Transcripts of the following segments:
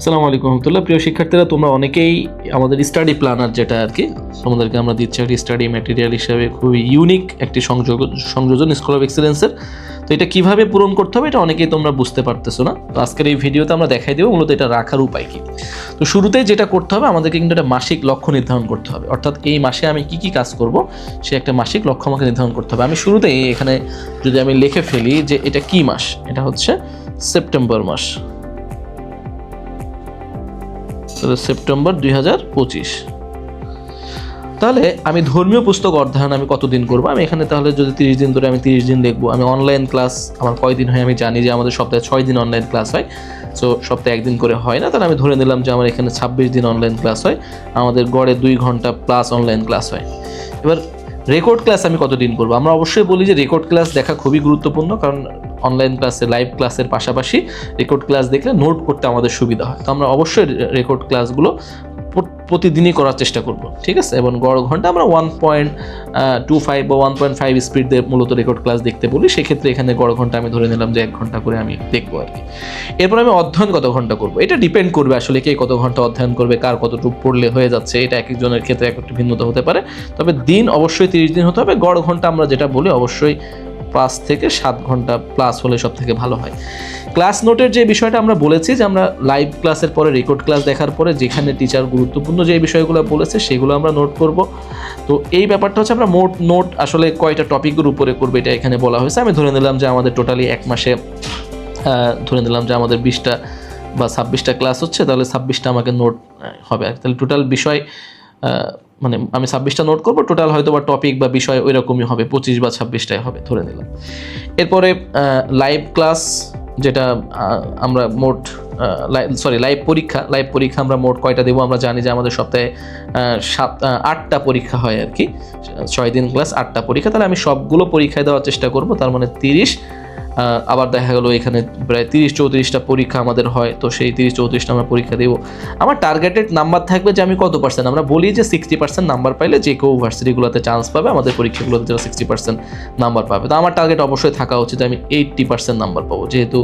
আসসালামু আলাইকুম রহমতুল্লাহ। প্রিয় শিক্ষার্থীরা, তোমরা অনেকেই আমাদের স্টাডি প্ল্যানার যেটা আর কি, তোমাদেরকে আমরা দিচ্ছি একটি স্টাডি ম্যাটেরিয়াল হিসাবে খুবই ইউনিক একটি সংযোগ সংযোজন স্কুল অফ এক্সেলেন্সের তো এটা কীভাবে পূরণ করতে হবে এটা অনেকেই তোমরা বুঝতে পারতেছো না। তো আজকের এই ভিডিওতে আমরা দেখাই দেবো মূলত এটা রাখার উপায় কি। তো শুরুতেই যেটা করতে হবে, আমাদেরকে কিন্তু একটা মাসিক লক্ষ্য নির্ধারণ করতে হবে। অর্থাৎ এই মাসে আমি কি কি কাজ করব, সে একটা মাসিক লক্ষ্য আমাকে নির্ধারণ করতে হবে। আমি শুরুতেই এখানে যদি আমি লিখে ফেলি যে এটা কি মাস, এটা হচ্ছে সেপ্টেম্বর মাস। তাহলে সেপ্টেম্বর দুই হাজার পঁচিশ। তাহলে আমি ধর্মীয় পুস্তক অধ্যয়ন আমি কতদিন করব? আমি এখানে তাহলে যদি তিরিশ দিন ধরে আমি তিরিশ দিন দেখব, আমি অনলাইন ক্লাস আমার কয়দিন হয় আমি জানি যে আমাদের সপ্তাহে ছয় দিন অনলাইন ক্লাস হয়। সো সপ্তাহে একদিন করে হয় না, তাহলে আমি ধরে নিলাম যে আমার এখানে ছাব্বিশ দিন অনলাইন ক্লাস হয়, আমাদের গড়ে দুই ঘণ্টা প্লাস অনলাইন ক্লাস হয়। এবার রেকর্ড ক্লাস আমি কতদিন করব? আমরা অবশ্যই বলি যে রেকর্ড ক্লাস দেখা খুবই গুরুত্বপূর্ণ, কারণ অনলাইন ক্লাসে লাইভ ক্লাসের পাশাপাশি রেকর্ড ক্লাস দেখলে নোট করতে আমাদের সুবিধা হয়। তো আমরা অবশ্যই রেকর্ড ক্লাসগুলো প্রতিদিনই করার চেষ্টা করব, ঠিক আছে? এবং গড় ঘণ্টা আমরা ওয়ান পয়েন্ট টু ফাইভ বা ওয়ান পয়েন্ট ফাইভ স্পিড দিয়ে মূলত রেকর্ড ক্লাস দেখতে বলি। সেক্ষেত্রে এখানে গড় ঘণ্টা আমি ধরে নিলাম যে এক ঘণ্টা করে আমি দেখব আর কি। এরপর আমি অধ্যয়ন কত ঘণ্টা করব? এটা ডিপেন্ড করবে আসলে কে কত ঘণ্টা অধ্যয়ন করবে, কার কতটুকু পড়লে হয়ে যাচ্ছে। এটা এক একজনের ক্ষেত্রে এক একটা ভিন্নতা হতে পারে। তবে দিন অবশ্যই তিরিশ দিন হতে হবে। গড় ঘণ্টা আমরা যেটা বলি, অবশ্যই পাঁচ থেকে সাত ঘণ্টা প্লাস হলে সব থেকে ভালো হয়। ক্লাস নোটের যে বিষয়টা আমরা বলেছি যে আমরা লাইভ ক্লাসের পরে রেকর্ড ক্লাস দেখার পরে যেখানে টিচার গুরুত্বপূর্ণ যে বিষয়গুলো বলেছে সেগুলো আমরা নোট করব। তো এই ব্যাপারটা হচ্ছে আমরা মোট নোট আসলে কয়টা টপিকের উপরে করবে এটা এখানে বলা হয়েছে। আমি ধরে নিলাম যে আমাদের টোটালি এক মাসে ধরে নিলাম যে আমাদের বিশটা বা ছাব্বিশটা ক্লাস হচ্ছে, তাহলে ছাব্বিশটা আমাকে নোট হবে তাহলে টোটাল বিষয় মানে আমি ছাব্বিশটা নোট করব টোটাল হয়তো বা টপিক বা বিষয় ওই রকমই হবে, পঁচিশ বা ছাব্বিশটাই হবে, ধরে নিলাম। এরপরে লাইভ ক্লাস যেটা আমরা মোট সরি লাইভ পরীক্ষা লাইভ পরীক্ষা আমরা মোট কয়টা দেবো? আমরা জানি যে আমাদের সপ্তাহে সাত আটটা পরীক্ষা হয় আর কি। ছয় দিন ক্লাস আটটা পরীক্ষা। তাহলে আমি সবগুলো পরীক্ষায় দেওয়ার চেষ্টা করব, তার মানে তিরিশ আবার দেখা গেলো এখানে প্রায় তিরিশ চৌত্রিশটা পরীক্ষা আমাদের হয়, তো সেই তিরিশ চৌত্রিশটা আমরা পরীক্ষা দেবো। আমার টার্গেটেড নাম্বার থাকবে যে আমি কত পার্সেন্ট আমরা বলি যে সিক্সটি পার্সেন্ট নাম্বার পাইলে যে কেউ ভার্সিটিগুলোতে চান্স পাবে, আমাদের পরীক্ষাগুলোতে যারা সিক্সটি পার্সেন্ট নাম্বার পাবে। তো আমার টার্গেট অবশ্যই থাকা উচিত আমি এইট্টি পার্সেন্ট নাম্বার পাবো। যেহেতু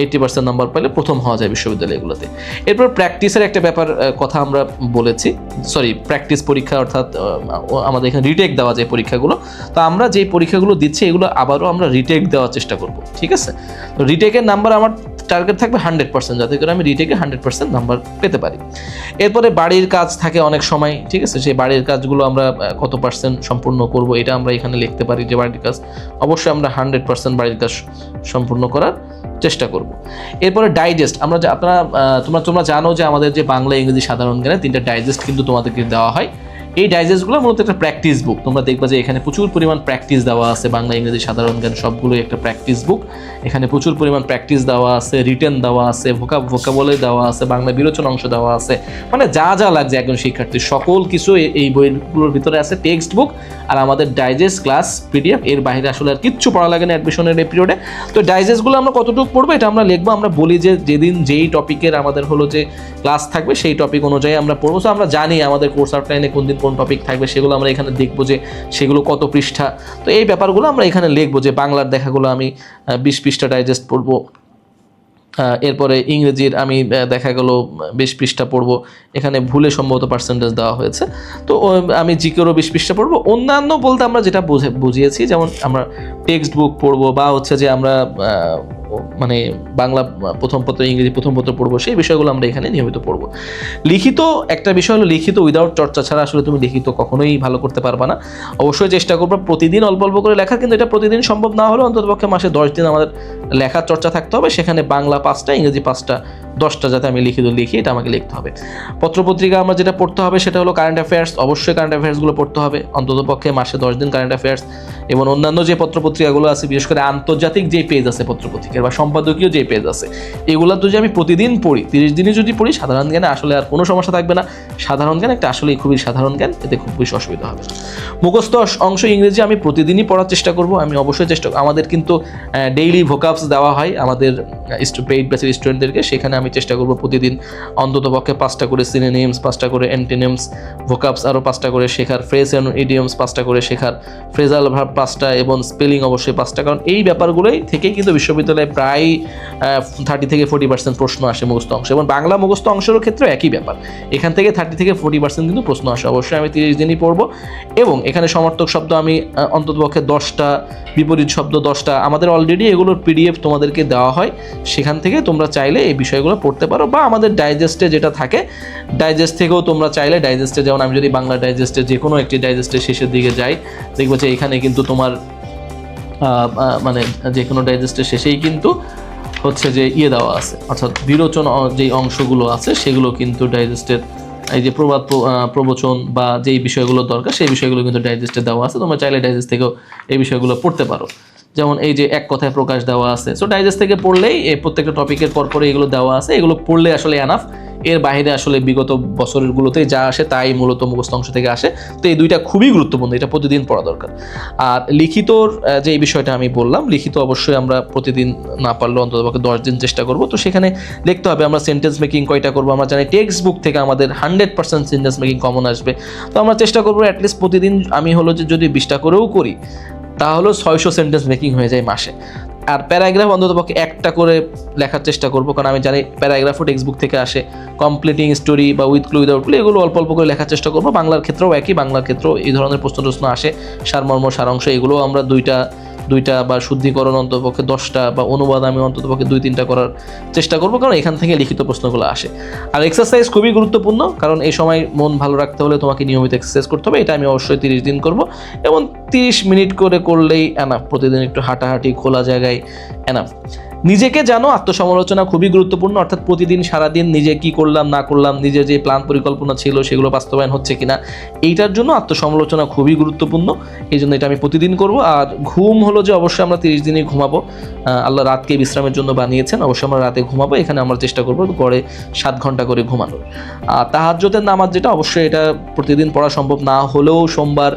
এইট্টি পার্সেন্ট নাম্বার পাইলে প্রথম হওয়া যায় বিশ্ববিদ্যালয়গুলোতে এরপর প্র্যাকটিসের একটা ব্যাপার কথা আমরা বলেছি। সরি প্র্যাকটিস পরীক্ষা অর্থাৎ আমাদের এখানে রিটেক দেওয়া যায় পরীক্ষাগুলো। তো আমরা যে পরীক্ষাগুলো দিচ্ছি, এগুলো আবারও আমরা রিটেক দেওয়ার চেষ্টা করব, ঠিক আছে? তো রিটেকের নাম্বার আমার টার্গেট থাকবে হান্ড্রেড পার্সেন্ট যাতে করে আমি রিটেকে হান্ড্রেড পার্সেন্ট নাম্বার পেতে পারি। এরপরে বাড়ির কাজ থাকে অনেক সময়, ঠিক আছে? সেই বাড়ির কাজগুলো আমরা কত পার্সেন্ট সম্পূর্ণ করব এটা আমরা এখানে লিখতে পারি যে বাড়ির কাজ। অবশ্যই আমরা হান্ড্রেড পার্সেন্ট বাড়ির কাজ সম্পূর্ণ করার চেষ্টা করব। এরপরে ডাইজেস্ট আমরা আপনারা তোমরা তোমরা জানো যে আমাদের যে বাংলা, ইংরেজি সাধারণ জ্ঞানে তিনটা ডাইজেস্ট কিন্তু তোমাদেরকে দেওয়া হয়। এই ডাইজেস্টগুলো মূলত একটা প্র্যাকটিস বুক তোমরা দেখবা যে এখানে প্রচুর পরিমাণ প্র্যাকটিস দেওয়া আছে, বাংলা, ইংরেজি, সাধারণ জ্ঞান সবগুলোই একটা প্র্যাকটিস বুক এখানে প্রচুর পরিমাণ প্র্যাকটিস দেওয়া আছে রিটেন দেওয়া আছে ভোকা ভোকাবলে দেওয়া আছে, বাংলা বিরোচন অংশ দেওয়া আছে। মানে যা যা লাগছে একজন শিক্ষার্থীর সকল কিছু এই বইগুলোর ভিতরে আছে টেক্সট বুক আর আমাদের ডাইজেস্ট ক্লাস পিডিএফ এর বাইরে আসলে আর কিচ্ছু পড়া লাগে না অ্যাডমিশনের এই পিরিয়ডে তো ডাইজেস্টগুলো আমরা কতটুকু পড়ব এটা আমরা লিখব, আমরা বলি যে যেদিন যেই টপিকের আমাদের হলো যে ক্লাস থাকবে সেই টপিক অনুযায়ী আমরা পড়ব। তো আমরা জানি আমাদের কোর্স আউটলাইনে কোন দিন কোন টপিক থাকবে সেগুলো আমরা এখানে দেখব যে সেগুলো কত পৃষ্ঠা। তো এই ব্যাপারগুলো আমরা এখানে লিখব যে বাংলার দেখাগুলো আমি বিশ পৃষ্ঠা ডাইজেস্ট পড়ব এরপরে ইংরেজির আমি দেখা গেল, বিশ পৃষ্ঠা পড়ব। এখানে ভুলে সম্ভবত পার্সেন্টেজ দেওয়া হয়েছে। তো আমি জিকেরও বিশ পৃষ্ঠা পড়ব। অন্যান্য বলতে আমরা যেটা বুঝে, বুঝিয়েছি, যেমন আমরা টেক্সট বুক পড়ব বা হচ্ছে যে আমরা মানে বাংলা প্রথম পত্র, ইংরেজি প্রথম পত্র পড়ব, সেই বিষয়গুলো আমরা এখানে নিয়মিত পড়ব। লিখিত, একটা বিষয় হলো লিখিত উইদাউট চর্চা ছাড়া আসলে তুমি লিখিত কখনোই ভালো করতে পারবা না। অবশ্যই চেষ্টা করব প্রতিদিন অল্প অল্প করে লেখা, কিন্তু এটা প্রতিদিন সম্ভব না হলেও অন্ততপক্ষে মাসে দশ দিন আমাদের লেখার চর্চা থাকতে হবে। সেখানে বাংলা পাঁচটা, ইংরেজি পাঁচটা দশটা যাতে আমি লিখিত লিখি, এটা আমাকে লিখতে হবে। পত্রপত্রিকা আমার যেটা পড়তে হবে সেটা হলো কারেন্ট অ্যাফেয়ার্স অবশ্যই কারেন্ট অ্যাফেয়ার্সগুলো পড়তে হবে। অন্ততপক্ষে মাসে দশ দিন কারেন্ট অ্যাফেয়ার্স এবং অন্যান্য যে পত্রপত্রিকাগুলো আছে, বিশেষ করে আন্তর্জাতিক যে পেজ আছে পত্রপত্রিকার বা সম্পাদকীয় যে পেজ আছে, এগুলো যদি আমি প্রতিদিন পড়ি, তিরিশ দিনে যদি পড়ি, সাধারণ জ্ঞানে আসলে আর কোনো সমস্যা থাকবে না। সাধারণ জ্ঞান একটা আসলেই খুবই সাধারণ জ্ঞান, এতে খুব বেশি অসুবিধা হবে মুখস্থ অংশ ইংরেজি আমি প্রতিদিনই পড়ার চেষ্টা করব, আমি অবশ্যই চেষ্টা আমাদের কিন্তু ডেইলি ভোকাবস দেওয়া হয় আমাদের পেইড ব্যাচের স্টুডেন্টদেরকে সেখানে আমি চেষ্টা করব প্রতিদিন অন্তত পক্ষে পাঁচটা করে সিনেনিমস পাঁচটা করে অ্যান্টিনিমস ভোকাপস আরও পাঁচটা করে শেখার ফ্রেজ অ্যান্ড ইডিয়মস পাঁচটা করে শেখার ফ্রেজাল ভাব পাঁচটা এবং স্পেলিং অবশ্যই পাঁচটা। কারণ এই ব্যাপারগুলোই থেকেই কিন্তু বিশ্ববিদ্যালয়ে প্রায় থার্টি থেকে ফোর্টি পার্সেন্ট প্রশ্ন আসে মুখস্থ অংশ। এবং বাংলা মুখস্থ অংশেরও ক্ষেত্রে একই ব্যাপার। এখান থেকে থার্টি থেকে ফোর্টি পার্সেন্ট কিন্তু প্রশ্ন আসে। অবশ্যই আমি তিরিশ দিনই পড়ব। এবং এখানে সমর্থক শব্দ আমি অন্ততপক্ষে দশটা, বিপরীত শব্দ দশটা, আমাদের অলরেডি এগুলোর পিডিএফ তোমাদেরকে দেওয়া হয়। সেখান থেকে তোমরা চাইলে এই বিষয়গুলো পড়তে পারো বা আমাদের ডাইজেস্টে যেটা থাকে ডাইজেস্ট থেকেও তোমরা চাইলে ডাইজেস্টে যেমন আমি যদি বাংলা ডাইজেস্টে যে কোনো একটি ডাইজেস্টের শেষের দিকে যাই, দেখব যে এখানে কিন্তু তোমার মানে যে কোনো ডাইজেস্টের শেষেই কিন্তু হচ্ছে যে ইয়ে দেওয়া আছে, অর্থাৎ বিরোচন যেই অংশগুলো আছে সেগুলো কিন্তু ডাইজেস্টের এই যে প্রবাদ প্র- প্রবচন বা যেই বিষয়গুলো দরকার সেই বিষয়গুলো কিন্তু ডাইজেস্টে দেওয়া আছে, তোমরা চাইলে ডাইজেস্ট থেকেও এই বিষয়গুলো পড়তে পারো। যেমন এই যে এক কথায় প্রকাশ দেওয়া আছে। সো ডাইজেস্ট থেকে পড়লেই প্রত্যেকটা টপিকের পর পরে এগুলো দেওয়া আছে। এগুলো পড়লে আসলে এনাফ এর বাইরে আসলে বিগত বছরগুলোতে যা আসে তাই মূলত মুখস্থ অংশ থেকে আসে। তো এই দুইটা খুবই গুরুত্বপূর্ণ, এটা প্রতিদিন পড়া দরকার। আর লিখিতর যে বিষয়টা আমি বললাম, লিখিত অবশ্যই আমরা প্রতিদিন না পারলেও অন্তত পক্ষে দশ দিন চেষ্টা করব। তো সেখানে লিখতে হবে আমরা সেন্টেন্স মেকিং কয়টা করব। আমরা জানি টেক্সট বুক থেকে আমাদের hundred percent sentence making common আসবে। তো আমরা চেষ্টা করব অ্যাটলিস্ট প্রতিদিন আমি হলো যে যদি বিশটা করেও করি তাহলেও ছয়শো সেন্টেন্স মেকিং হয়ে যায় মাসে। আর প্যারাগ্রাফ অন্তত পক্ষে একটা করে লেখার চেষ্টা করব, কারণ আমি জানি প্যারাগ্রাফও টেক্সট বুক থেকে আসে কমপ্লিটিং স্টোরি বা উইথ ক্লু উইদাউট ক্লু এগুলো অল্প অল্প করে লেখার চেষ্টা করব। বাংলার ক্ষেত্রেও একই, বাংলার ক্ষেত্রেও এই ধরনের প্রশ্ন টশ্ন আসে। সারমর্ম, সারাংশ, এগুলোও আমরা দুইটা দুইটা বা শুদ্ধিকরণ অন্তপক্ষে দশটা বা অনুবাদ আমি অন্ততপক্ষে দুই, তিনটা করার চেষ্টা করব, কারণ এখান থেকে লিখিত প্রশ্নগুলো আসে। আর এক্সারসাইজ খুবই গুরুত্বপূর্ণ, কারণ এই সময় মন ভালো রাখতে হলে তোমাকে নিয়মিত এক্সারসাইজ করতে হবে, এটা আমি অবশ্যই তিরিশ দিন করব। এবং তিরিশ মিনিট করে করলেই অ্যানাফ প্রতিদিন একটু হাঁটাহাঁটি খোলা জায়গায় এনাফ নিজেকে জানো আত্মসমালোচনা খুবই গুরুত্বপূর্ণ, অর্থাৎ প্রতিদিন, সারাদিন নিজে কি করলাম, না করলাম, নিজের যে প্ল্যান পরিকল্পনা ছিল সেগুলো বাস্তবায়ন হচ্ছে কিনা, এইটার জন্য আত্মসমালোচনা খুবই গুরুত্বপূর্ণ। এই জন্য এটা আমি প্রতিদিন করব। আর ঘুম হলো যে অবশ্যই আমরা তিরিশ দিনই ঘুমাবো। আল্লাহ রাতকে বিশ্রামের জন্য বানিয়েছেন, অবশ্যই আমরা রাতে ঘুমাবো, এখানে আমরা চেষ্টা করব গড়ে সাত ঘণ্টা করে ঘুমানোর। আর তাহাজ্যতের নামাজ যেটা, অবশ্যই এটা প্রতিদিন পড়া সম্ভব না হলেও সোমবার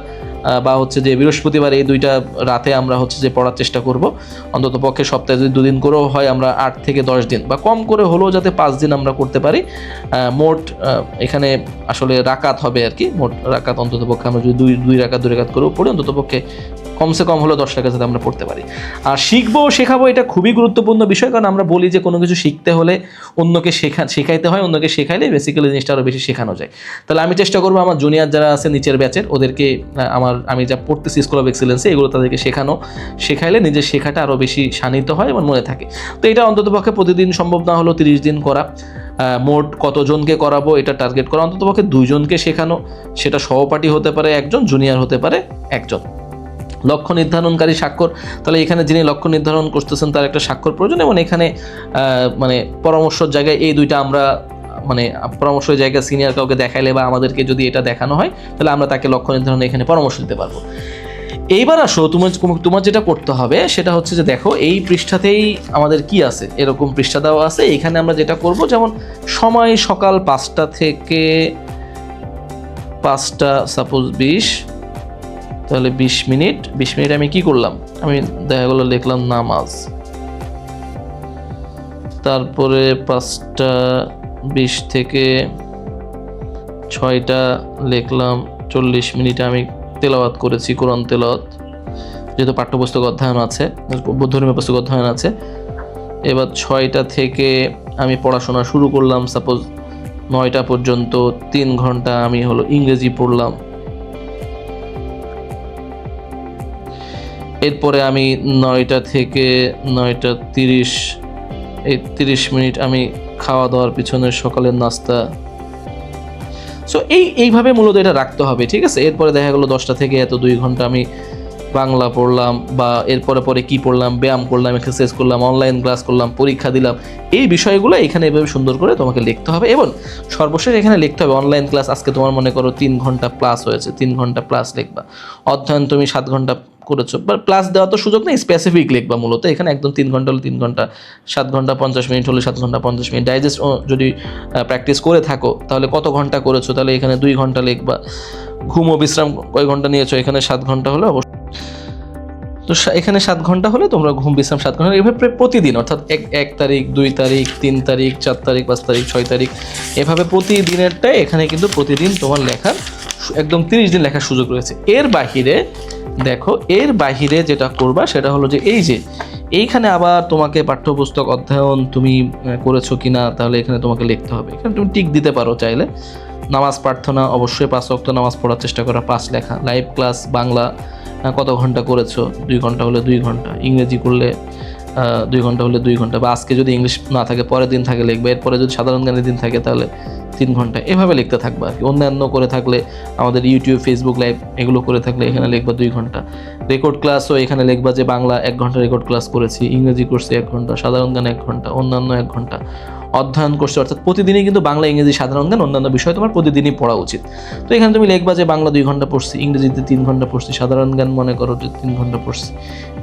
বা হচ্ছে যে বৃহস্পতিবার এই দুইটা রাতে আমরা হচ্ছে যে পড়ার চেষ্টা করব। অন্তত পক্ষে সপ্তাহে যদি দুদিন করেও হয় আমরা আট থেকে দশ দিন বা কম করে হলেও যাতে পাঁচ দিন আমরা করতে পারি। মোট এখানে আসলে রাকাত হবে আর কি। মোট রাকাত অন্তত পক্ষে আমরা যদি দুই দুই রাকাত দুই রাকাত করেও পড়ি অন্তত পক্ষে কমসে কম হলেও দশ টাকা যাতে আমরা পড়তে পারি। আর শিখব শেখাবো এটা খুবই গুরুত্বপূর্ণ বিষয় কারণ আমরা বলি যে কোনো কিছু শিখতে হলে অন্যকে শেখা শেখাইতে হয় অন্যকে শেখাইলে বেসিক্যালি জিনিসটা আরও বেশি শেখানো যায়। তাহলে আমি চেষ্টা করব আমার জুনিয়র যারা আছে নিচের ব্যাচের ওদেরকে আহ, আমার, আমি যা পড়তেছি স্কুল অফ এক্সেলেন্সে এগুলো তাদেরকে শেখানো। শেখাইলে নিজের শেখাটা আরও বেশি শানিত হয় এবং মনে থাকে। তো এটা অন্ততপক্ষে প্রতিদিন সম্ভব না হলেও তিরিশ দিন করা। মোট কতজনকে করাবো এটা টার্গেট করা। অন্ততপক্ষে দুইজনকে শেখানো, সেটা সহপাঠী হতে পারে একজন জুনিয়র হতে পারে একজন। লক্ষ্য নির্ধারণকারী স্বাক্ষর, তাহলে এখানে যিনি লক্ষ্য নির্ধারণ করতেছেন তার একটা স্বাক্ষর প্রয়োজন এবং এখানে মানে পরামর্শের জায়গায় এই দুইটা আমরা মানে পরামর্শের জায়গায় সিনিয়র কাউকে দেখাইলে বা আমাদেরকে যদি এটা দেখানো হয়, তাহলে আমরা তাকে লক্ষ্য নির্ধারণে এখানে পরামর্শ দিতে পারব। এইবার আসো, তোমার তোমার যেটা করতে হবে, সেটা হচ্ছে যে দেখো, এই পৃষ্ঠাতেই আমাদের কি আছে? এরকম পৃষ্ঠা দেওয়া আছে, এখানে আমরা যেটা করব, যেমন সময় সকাল পাঁচটা থেকে পাঁচটা সাপোজ বিশ, তাহলে বিশ মিনিট। বিশ মিনিট আমি কি করলাম? আমি দেখা গেলো লিখলাম নামাজ। তারপরে পাঁচটা বিশ থেকে ছয়টা লিখলাম, চল্লিশ মিনিট আমি তেলাওয়াত করেছি, কোরআন তেলাওয়াত। যেহেতু পাঠ্যপুস্তক অধ্যয়ন আছে ধর্মীয় পুস্তক অধ্যয়ন আছে, এবার ছয়টা থেকে আমি পড়াশোনা শুরু করলাম সাপোজ নয়টা পর্যন্ত, তিন ঘণ্টা আমি হলো ইংরেজি পড়লাম। এরপরে আমি নয়টা থেকে নয়টা তিরিশ, এই তিরিশ মিনিট আমি খাওয়া দাওয়ার পিছনে সকালের নাস্তা। সো এই, এইভাবে মূলত এটা রাখতে হবে, ঠিক আছে? এরপরে দেখা গেলো দশটা থেকে এত দুই ঘণ্টা আমি বাংলা পড়লাম বা এরপরে পরে কি পড়লাম, ব্যায়াম করলাম এক্সারসাইজ করলাম অনলাইন ক্লাস করলাম, পরীক্ষা দিলাম, এই বিষয়গুলো এখানে এভাবে সুন্দর করে তোমাকে লিখতে হবে এবং সর্বশেষ এখানে লিখতে হবে অনলাইন ক্লাস আজকে তোমার মনে করো তিন ঘণ্টা প্লাস হয়েছে, তিন ঘণ্টা প্লাস লিখবা। অধ্যয়ন তুমি সাত ঘণ্টা করেছ। বা প্লাস দেওয়া তো সুযোগ নেই স্পেসিফিক লিখবা মূলত। এখানে একদম তিন ঘণ্টা হলে তিন ঘণ্টা, সাত ঘণ্টা পঞ্চাশ মিনিট হলে সাত ঘণ্টা পঞ্চাশ মিনিট। ডাইজেস্ট যদি প্র্যাকটিস করে থাকো, তাহলে কত ঘণ্টা করেছ? তাহলে এখানে দুই ঘণ্টা লিখবা ঘুম ও বিশ্রাম কয় ঘণ্টা নিয়েছো? এখানে সাত ঘণ্টা হলে অবশ্যই তো এখানে সাত ঘণ্টা হলে তোমরা ঘুম, বিশ্রাম সাত ঘণ্টা এভাবে প্রতিদিন, অর্থাৎ এক এক তারিখ, দুই তারিখ, তিন তারিখ, চার তারিখ, পাঁচ তারিখ, ছয় তারিখ, এভাবে প্রতিদিনেরটাই এখানে কিন্তু প্রতিদিন তোমার লেখার একদম তিরিশ দিন লেখার সুযোগ রয়েছে। এর বাহিরে দেখো, এর বাহিরে যেটা করবা সেটা হলো যে এই যে, এইখানে আবার তোমাকে পাঠ্যপুস্তক অধ্যয়ন তুমি করেছ কি না তাহলে এখানে তোমাকে লিখতে হবে। এখানে তুমি টিক দিতে পারো চাইলে। নামাজ প্রার্থনা, অবশ্যই পাঁচ ওয়াক্ত নামাজ পড়ার চেষ্টা করা, পাঁচ লেখা। লাইভ ক্লাস, বাংলা কত ঘণ্টা করেছ? দুই ঘণ্টা হলে দুই ঘণ্টা। ইংরেজি করলে দুই ঘণ্টা হলে দুই ঘণ্টা। বা আজকে যদি ইংলিশ না থাকে, পরের দিন থাকে লিখবে। এরপরে যদি সাধারণ জ্ঞানের দিন থাকে তাহলে তিন ঘণ্টা এভাবে লিখতে থাকবা আর কি। অন্যান্য করে থাকলে, আমাদের ইউটিউব ফেসবুক লাইভ এগুলো করে থাকলে এখানে লিখবা দুই ঘণ্টা। রেকর্ড ক্লাসও এখানে লিখবা যে বাংলা এক ঘণ্টা রেকর্ড ক্লাস করেছি, ইংরেজি করছি এক ঘণ্টা, সাধারণ জ্ঞান এক ঘণ্টা, অন্যান্য এক ঘণ্টা। অধ্যয়ন করছে অর্থাৎ প্রতিদিনই কিন্তু বাংলা, ইংরেজি সাধারণ জ্ঞান, অন্যান্য বিষয় তোমার প্রতিদিনই পড়া উচিত। তো এখানে তুমি লিখবা যে বাংলা দুই ঘণ্টা পড়ছি, ইংরেজিতে তিন ঘণ্টা পড়ছি, সাধারণ জ্ঞান মনে করো যে তিন ঘণ্টা পড়ছি,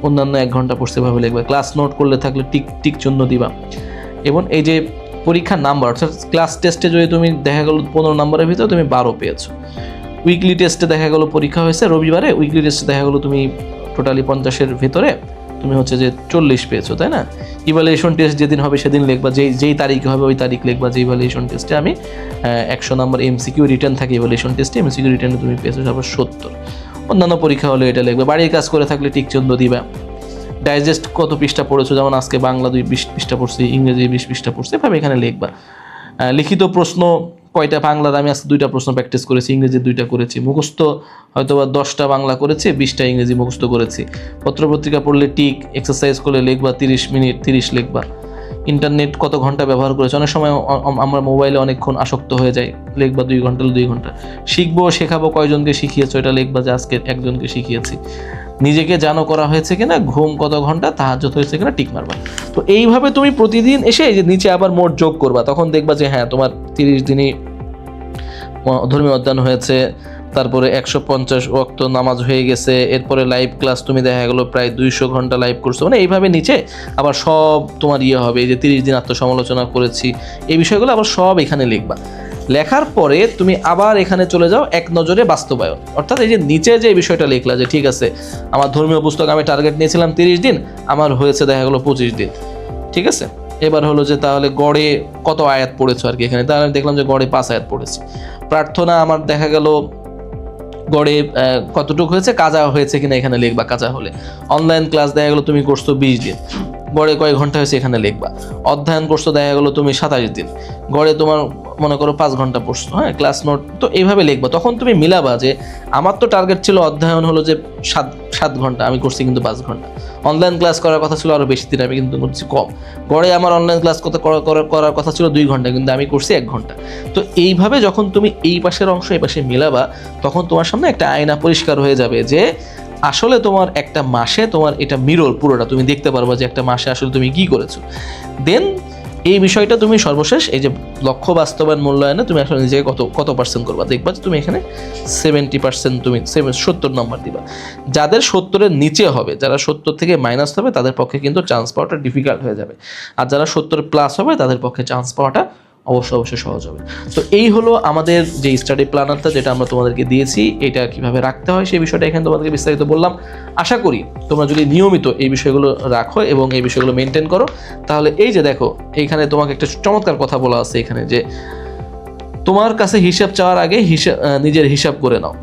অন্যান্য এক ঘণ্টা পড়ছে এভাবে লিখবা। ক্লাস নোট করলে থাকলে টিক টিক চিহ্ন দিবা। এবং এই যে পরীক্ষার নাম্বার, অর্থাৎ ক্লাস টেস্টে যদি তুমি দেখা গেলো পনেরো নম্বরের ভিতরে তুমি বারো পেয়েছ। উইকলি টেস্টে দেখা গেলো পরীক্ষা হয়েছে, রবিবারে উইকলি টেস্টে দেখা গেলো তুমি টোটালি পঞ্চাশের ভিতরে তুমি হচ্ছে যে চল্লিশ পেয়েছ, তাই না? ইভ্যালুয়েশন টেস্ট যেদিন হবে সেদিন লিখবা, যেই যেই তারিখে হবে ওই তারিখ লিখবা যে ইভ্যালুয়েশন টেস্টে আমি একশো নম্বর এমসিকিউ রিটার্ন থাকে ইভ্যালুয়েশন টেস্টে এমসিকিউ রিটার্নে তুমি পেয়েছ তারপর সত্তর অন্যান্য পরীক্ষা হলে এটা লিখবে। বাড়ির কাজ করে থাকলে টিকচন্দ দিবা। ডাইজেস্ট কত পৃষ্ঠা পড়েছো? যেমন আজকে বাংলা দুই বিশ পৃষ্ঠা পড়ছি, ইংরেজি বিশ পৃষ্ঠা পড়ছি, এভাবে এখানে লিখবা। লিখিত প্রশ্ন কয়টা? বাংলার আমি আজকে দুইটা প্রশ্ন প্র্যাকটিস করেছি, ইংরেজি দুইটা করেছি। মুখস্থ হয়তো বা দশটা বাংলা করেছি, বিশটা ইংরেজি মুখস্থ করেছি। পত্রপত্রিকা পড়লে টিক এক্সারসাইজ করলে লিখবা, তিরিশ মিনিট, তিরিশ লিখবা। ইন্টারনেট কত ঘণ্টা ব্যবহার করেছে? অনেক সময় আমরা মোবাইলে অনেকক্ষণ আসক্ত হয়ে যাই, লিখবা দুই ঘণ্টা দুই ঘণ্টা। শিখব, শেখাবো কয়জনকে শিখিয়েছো? এটা লিখবা যে আজকে একজনকে শিখিয়েছি। নিজেকে জানো করা হয়েছে কিনা, ঘুম কত ঘণ্টা তাহাজ্জত হয়েছে কিনা, টিক মারবা। তো এইভাবে তুমি প্রতিদিন এসে যে নিচে আবার মোট যোগ করবা, তখন দেখবা যে হ্যাঁ তোমার তিরিশ দিনই ধর্মীয় অধ্যয়ন হয়েছে, তারপরে একশো পঞ্চাশ ওয়াক্ত নামাজ হয়ে গেছে, এরপরে লাইভ ক্লাস তুমি দেখা গেলো প্রায় দুইশো ঘণ্টা লাইভ করছ। মানে এইভাবে নিচে আবার সব তোমার ইয়ে হবে, এই যে তিরিশ দিন আত্মসমালোচনা করেছি, এই বিষয়গুলো আবার সব এখানে লিখবা। লেখার পরে তুমি আবার এখানে চলে যাও এক নজরে বাস্তবায়ন। অর্থাৎ এই যে নিচে যে বিষয়টা লিখলা যে ঠিক আছে, আমার ধর্মীয় পুস্তক আমি টার্গেট নিয়েছিলাম তিরিশ দিন, আমার হয়েছে দেখা গেলো পঁচিশ দিন। ঠিক আছে? এবার হলো যে তাহলে গড়ে কত আয়াত পড়েছো আর কি এখানে? তাহলে আমি দেখলাম যে গড়ে পাঁচ আয়াত পড়েছি। প্রার্থনা আমার দেখা গেল গড়ে কতটুকু হয়েছে? কাজা হয়েছে কিনা এখানে লিখবা, কাজা হলে। অনলাইন ক্লাস দেখা গেলো তুমি করছ বিশ দিন। গড়ে কয়েক ঘণ্টা হয়েছে এখানে লিখবা। অধ্যয়ন করছ, দেখা গেলো তুমি সাতাশ দিন। গড়ে তোমার মনে করো পাঁচ ঘণ্টা পড়ছো হ্যাঁ ক্লাস নোট তো এইভাবে লিখবা। তখন তুমি মিলাবা যে আমার তো টার্গেট ছিল অধ্যয়ন হলো যে সাত সাত ঘণ্টা, আমি করছি কিন্তু পাঁচ ঘণ্টা। অনলাইন ক্লাস করার কথা ছিল আরও বেশি দিন, আমি কিন্তু করছি কম। গড়ে আমার অনলাইন ক্লাস করার কথা ছিল দুই ঘণ্টা, কিন্তু আমি করছি এক ঘণ্টা। তো এইভাবে যখন তুমি এই পাশের অংশ, এই পাশে মিলাবা, তখন তোমার সামনে একটা আয়না পরিষ্কার হয়ে যাবে যে আসলে তোমার একটা মাসে তোমার এটা মিরর পুরোটা তুমি দেখতে পারবা যে একটা মাসে আসলে তুমি কি করেছ। দেন এই বিষয়টা তুমি সর্বশেষ এই যে লক্ষ্য বাস্তবায়ন মূল্যায়নে তুমি আসলে নিজেকে কত কত পার্সেন্ট করবা? দেখবা যে তুমি এখানে সেভেন্টি পার্সেন্ট তুমি সেভেন সত্তর নম্বর দিবা। যাদের সত্তরের নিচে হবে, যারা সত্তর থেকে মাইনাস হবে, তাদের পক্ষে কিন্তু চান্স পাওয়াটা ডিফিকাল্ট হয়ে যাবে। আর যারা সত্তর প্লাস হবে, তাদের পক্ষে চান্স পাওয়াটা অবশ্যই অবশ্যই সহজ হবে। তো এই হলো আমাদের যে স্টাডি প্ল্যানারটা যেটা আমরা তোমাদেরকে দিয়েছি, এটা কীভাবে রাখতে হয় সেই বিষয়টা এখানে তোমাদেরকে বিস্তারিত বললাম। আশা করি তোমরা যদি নিয়মিত এই বিষয়গুলো রাখো এবং এই বিষয়গুলো মেনটেন করো, তাহলে এই যে দেখো, এইখানে তোমাকে একটা চমৎকার কথা বলা আছে এখানে যে, তোমার কাছে হিসাব চাওয়ার আগে হিসাব নিজের হিসাব করে নাও।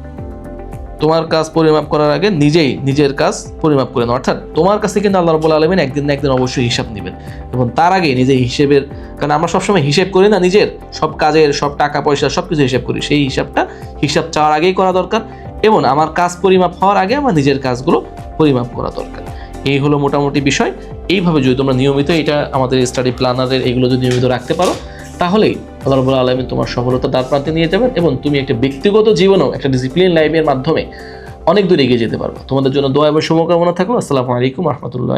তোমার কাজ পরিমাপ করার আগে নিজেই নিজের কাজ পরিমাপ করে নাও। অর্থাৎ তোমার কাছে কিন্তু আল্লাহ রবুল আলমিন একদিন না একদিন অবশ্যই হিসাব নেবেন। এবং তার আগে নিজের হিসেবের, কারণ আমরা সবসময় হিসেব করি না নিজের, সব কাজের, সব টাকা পয়সা সব কিছু হিসাব করি। সেই হিসাবটা হিসাব চাওয়ার আগেই করা দরকার এবং আমার কাজ পরিমাপ হওয়ার আগে আমার নিজের কাজগুলো পরিমাপ করা দরকার। এই হলো মোটামুটি বিষয়। এইভাবে যদি তোমরা নিয়মিত এটা আমাদের স্টাডি প্ল্যানারের এগুলো যদি নিয়মিত রাখতে পারো, তাহলেই আল্লাহ রবুল আলমিন তোমার সফলতা দ্বার প্রান্তে নিয়ে যাবেন এবং তুমি একটা ব্যক্তিগত জীবনেও একটা ডিসিপ্লিন লাইফের মাধ্যমে অনেক দূর এগিয়ে যেতে পারব। তোমাদের জন্য দোয়া এবং শুভকামনা থাকল। আসসালামু আলাইকুম রহমতুল্লাহ